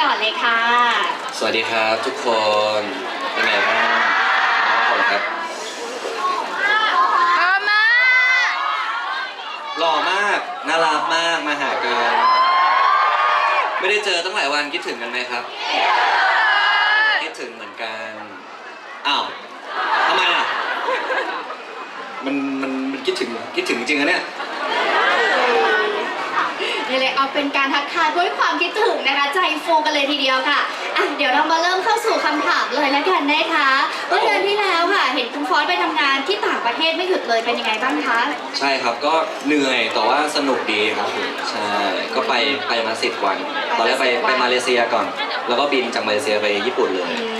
ก่อนเลยค่ะ สวัสดีครับทุกคนเป็นไงบ้างน้องผมครับพร้อมมากหล่อมากน่ารักมากมาหากันไม่ได้เจอตั้งหลายวันคิดถึงกันไหมครับคิดถึงเหมือนกันอ้าวทำไมอะมันมันมันคิดถึงคิดถึงจริงๆอะเนี่ยนี่ เลย เอาเป็นการทักทายด้วยความคิดถึงนะคะใจฟูกันเลยทีเดียวค่ะอะ เดี๋ยวเรามาเริ่มเข้าสู่คำถามเลยแล้วกันนะคะเมื่อเดือนที่แล้วค่ะ เห็นคุณฟอสไปทำงานที่ต่างประเทศไม่หยุดเลยเป็นยังไงบ้างคะใช่ครับก็เหนื่อยแต่ว่าสนุกดีครับผมใช่ก็ไปไปมาสิบวัน ตอนแรกไปไปมาเลเซียก่อน แล้วก็บินจากมาเลเซียไปญี่ปุ่นเลย อืม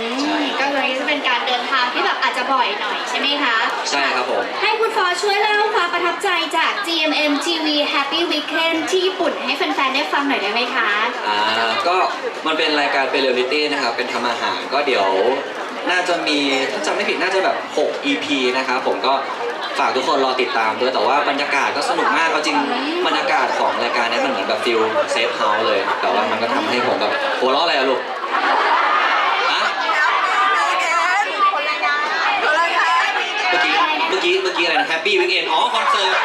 จจะบ่อยหน่อยใช่ไหมคะใช่ครับผม ให้คุณฟอสช่วยเล่าความประทับใจจาก GMM TV Happy Weekend ที่ญี่ปุ่นให้แฟนๆได้ฟังหน่อยได้ไหมคะอ่าก็มันเป็นรายการเป็นเรียลลิตี้นะครับ เป็นทำอาหารก็เดี๋ยวน่าจะมีถ้าจำไม่ผิดน่าจะแบบ 6 EP นะครับผมก็ฝากทุกคนรอติดตามด้วยแต่ว่าบรรยากาศก็สนุกมากเอาจริงบรรยากาศของรายการเนี้มันเหมือนแบบฟิลเซฟเฮาส์เลย แต่ว่ามันก็ทำให้ผมแบบหัวเราะอะไรอะลูกฮะเมื่อ กี้เมื่อกี้เมื่อกี้อะไรนะแฮปปี้วิกเอนอ๋อคอนเสิร์ต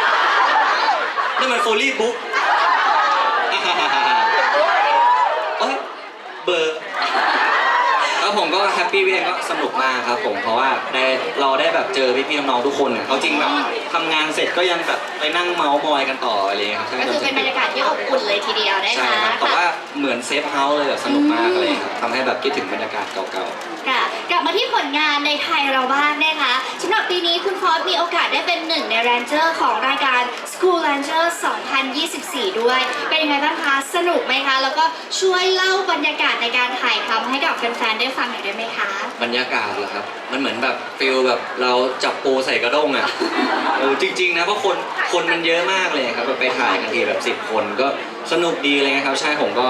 นี่มันโฟลี่บุ๊ก เอ้ยเบอร์แล้วผมก็แฮ ปปี้วีเองก็สนุกมากครับผมเพราะว่าได้เราได้แบบเจอพี่ๆน้องๆทุกคนเนี่ยเอาจริงแบบทำงานเสร็จก็ยังแบบไปนั่งเมาส์มอยกันต่ออะไรอย่างเงี้ยครับก็คือเป็นบรรยากาศที่อบอุ่นเลยทีเดียวนะใช่คะครับแต่ว่าค่ะเหมือนเซฟเฮาส์เลยแบบสนุกมากอะไรอย่างเลยครับทำให้แบบคิดถึงบรรยากาศเก่าค่ะกลับมาที่ผลงานในไทยเราบ้างนะคะสำหรับปีนี้คุณฟอสมีโอกาสได้เป็นหนึ่งในแรนเจอร์ของรายการ School Ranger 2024 ด้วย เป็นยังไงบ้างคะ สนุกไหมคะ แล้วก็ช่วยเล่าบรรยากาศในการถ่ายทำให้กับแฟนๆได้ฟังหน่อยได้ไหมคะๆบรรยากาศเหรอครับ มันเหมือนแบบฟิลแบบเราจับปูใส่กระด้งอะเออจริง ๆ นะเพราะคนคนมันเยอะมากเลยครับแบบไปถ่ายกันทีแบบ10 คนก็สนุกดีเลยนะครับ ใช่ผมก็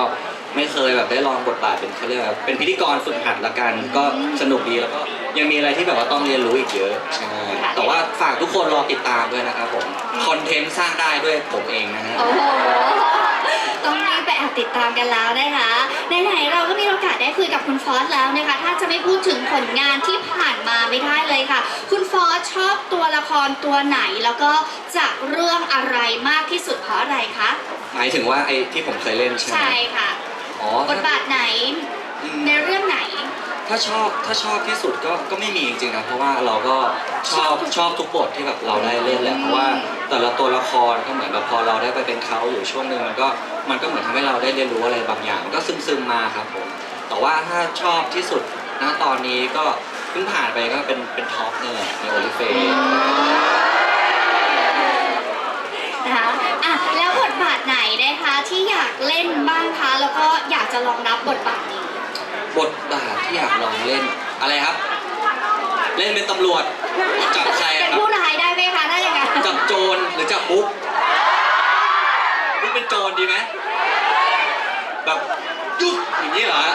ไม่เคยแบบได้ลองบทบาทเป็นเขาเรียกว่าเป็นพิธีกรฝึกหัดละกัน ก็สนุกดีแล้วก็ยังมีอะไรที่แบบว่าต้องเรียนรู้อีกเยอะใช่แต่ว่าฝากทุกคนรอติดตามด้วยนะครับผมคอนเทนต์สร้างได้ด้วยผมเองนะฮะ โอ้โห ต้องรีบไปแอบติดตามกันแล้วนะคะไหนๆเราก็มีโอกาสได้คุยกับคุณฟอสแล้วนะคะ ถ้าจะไม่พูดถึงผลงานที่ผ่านมาไม่ได้เลยค่ะ คุณฟอสชอบตัวละครตัวไหนแล้วก็จากเรื่องอะไรมากที่สุดเพราะอะไรคะหมายถึงว่าไอ้ที่ผมเคยเล่นใช่ไหมใช่ค่ะอ๋อบทบาทไหนอืมในเรื่องไหน ถ้าชอบถ้าชอบที่สุดก็ก็ไม่มีจริงๆนะเพราะว่าเราก็ชอบชอบทุกบทที่แบบเราได้เล่นแหละเพราะว่าแต่ละตัวละครก็เหมือนแบบพอเราได้ไปเป็นเขาอยู่ช่วงหนึ่งมันก็ มันก็เหมือนทำให้เราได้เรียนรู้อะไรบางอย่างมันก็ซึมๆมาครับผมแต่ว่าถ้าชอบที่สุดณตอนนี้ก็เพิ่งผ่านไปก็เป็นเป็นท็อปเนี่ยแหละในโอลิเฟย์นะคะอะแล้วบทบาทไหนนะคะที่อยากเล่นบ้างคะแล้วก็อยากจะลองรับบทบาทนี้ บทบาทที่อยากลองเล่นอะไรครับ เล่นเป็นตำรวจจับใครเป็นอะครับผู้ร้ายได้ไหมคะถ้าอย่างนั้นจับโจรหรือจับปุ๊กปุ๊ก เป็นโจรดีไหมแบบยุบอย่างนี้เหรอฮะ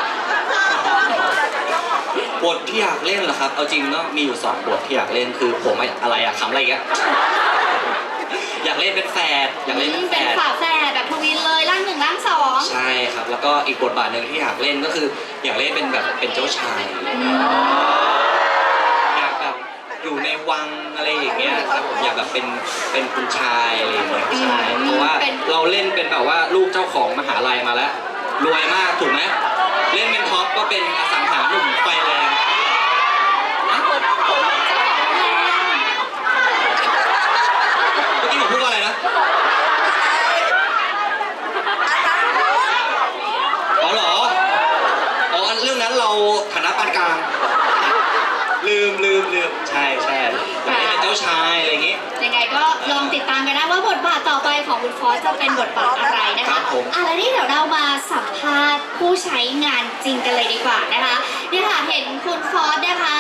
บทที่อยากเล่นเหรอครับ เอาจริงก็มีอยู่สองบทที่อยากเล่นคือผมไอ้อะไรอะคำอะไรอีกอะอยากเล่นเป็นแฝดอยากเล่นเป็นแฝเป็นด ฝาแฝดแบบทวินเลยร่างหนึ่งร่างสองใช่ครับ แล้วก็อีกบทบาทหนึ่งที่อยากเล่นก็คือ อยากเล่นเป็นแบบเป็นเจ้าชายอยากแบบ อยู่ในวังอะไรอย่างเงี้ยครับผมอยากแบบเป็นเป็นคุณชายอะไรอย่างเงี้ยใช่เพราะว่าเราเล่นเป็นแบบว่าลูกเจ้าของมหาลัยมาแล้วรวยมากถูกไหมเล่นเป็นท็อปก็เป็นอสังหาหนุ่มไฟแรงฮะเมื่อกี้ผมพูดว่าอะไรนะอ๋อเหรออ๋อเรื่องนั้นเราฐานะปานกลาง ลืมลืมลืมใช่ใช่อยากให้เป็นเจ้าชายอะไรอย่างงี้ ยังไงก็ลองติดตามกันนะว่าบทบาทต่อไปของคุณฟอสจะเป็นบทบาทอะไรนะครัคะบผม อะแล้วนี่เดี๋ยวเรามาสัมภาษณ์ผู้ใช้งานจริงกันเลยดีกว่านะคะเนี่ยค่ะเห็นคุณฟอสนะคะ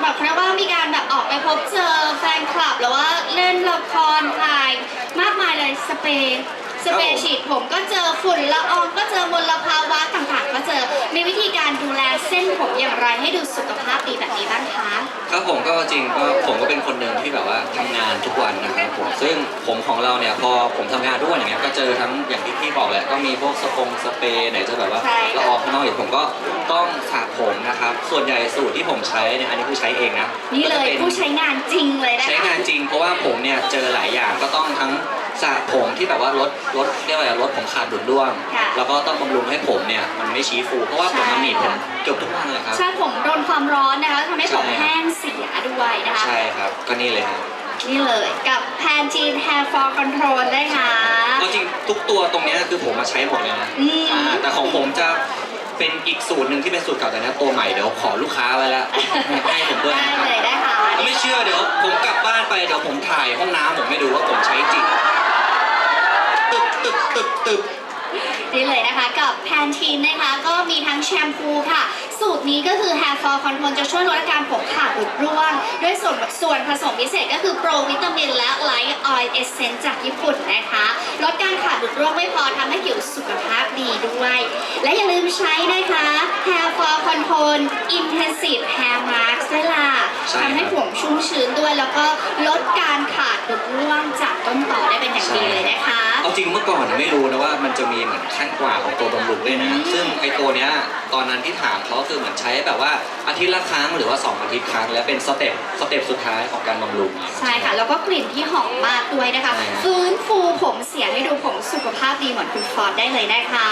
แบบเรียกว่ามีการแบบออกไปพบเจอแฟนคลับหรือว่าเล่นละครถ่ายมากมายเลยสเปรย์ สเปรย์ฉีดผมก็เจอฝุ่นละอองก็เจอมลภาวะต่างๆ ก็เจอมีวิธีการดูแลเส้นผมอย่างไรให้ดูสุขภาพดีแบบนี้บ้างคะ ครับผมก็จริงก็ผมก็เป็นคนหนึ่งที่แบบว่าทำงานทุกวันนะครับผม ซึ่งผมของเราเนี่ยพอผมทำงานทุกวันอย่างเงี้ยก็เจอทั้งอย่างที่พี่บอกแหละก็มีพวกสปงสเปรย์ไหนจะแบบว่าใช่ละอองข้างนอกอีกผมก็ต้องสระผมนะครับ ส่วนใหญ่สูตรที่ผมใช้เนี่ยอันนี้คือใช้เองนะนี่เลยก็จะป็ ผู้ใช้งานจริงเลยนะคะใช้งานจริงเพราะว่าผมเนี่ยเจอหลายอย่างก็ต้องทั้งสระผมที่แบบว่าลดลดเรียกว่าอะไรลดผมขาดดุดร่วง ค่ะ แล้วก็ต้องบำรุงให้ผมเนี่ยมันไม่ชี้ฟู เพราะว่าผมมันหนีบผมใช่เกือบทุกวันเลยครับ ใช่ผมโดนความร้อนนะคะทำให้ผมใช่ แห้งเสียด้วยนะคะ ใช่ครับก็นี่เลยครับ นี่เลยกับ Pantene Hair Fall Control นะคะ เอาจริงทุกตัวตรงเนี้ยคือผมมาใช้หมดเลยนะอืม อ่าแต่ของผมจะเป็นอีกสูตรหนึ่งที่เป็นสูตรเก่าแต่เนี้ยตัวใหม่เดี๋ยวขอลูกค้าไว้แล้วให้ผมด้วยได้นะครับเลยได้ค่ะถ้าไม่เชื่อเดี๋ยวผมกลับบ้านไปเดี๋ยวผมถ่ายห้องน้ำผมไม่ดูว่าผมใช้จริงตึบตึบตึบตึบ นี่เลยนะคะกับ Pantene นะคะ ก็มีทั้งแชมพูค่ะ สูตรนี้ก็คือ Hair Fall Control จะช่วยลดอาการผมขาดหลุดร่วง ด้วยส่วนส่วนผสมพิเศษก็คือโปรวิตามินและ Light Oil Essence จากญี่ปุ่นนะคะ ลดการขาดหลุดร่วงไม่พอทำให้ผิวสุขภาพดีด้วย และอย่าลืมใช้นะคะ Hair Fall Control Intensive Hair Mask ด้วยล่ะ ใช่ครับ ทำให้ผมชุ่มชื้นด้วย แล้วก็ลดการขาดหลุดร่วงจากต้นต่อได้เป็นอย่างดีเลยนะคะ เอาจริงเมื่อก่อนไม่รู้นะว่ามันจะมีเหมือนขั้นกว่าของตัวบำรุงด้วยนะ อืม ซึ่งไอตัวเนี้ยตอนนั้นที่ถามเขาคือเหมือนใช้แบบว่าอาทิตย์ละครั้งหรือว่าสองอาทิตย์ครั้ง และเป็นสเต็ปสเต็ปสุดท้ายของการบำรุง ใช่ค่ะแล้วก็กลิ่นที่หอมมากด้วยนะคะ ใช่ครับ ฟื้นฟูผมเสียให้ดูผมสุขภาพดีเหมือนคุณฟอร์ดได้เลยนะคะ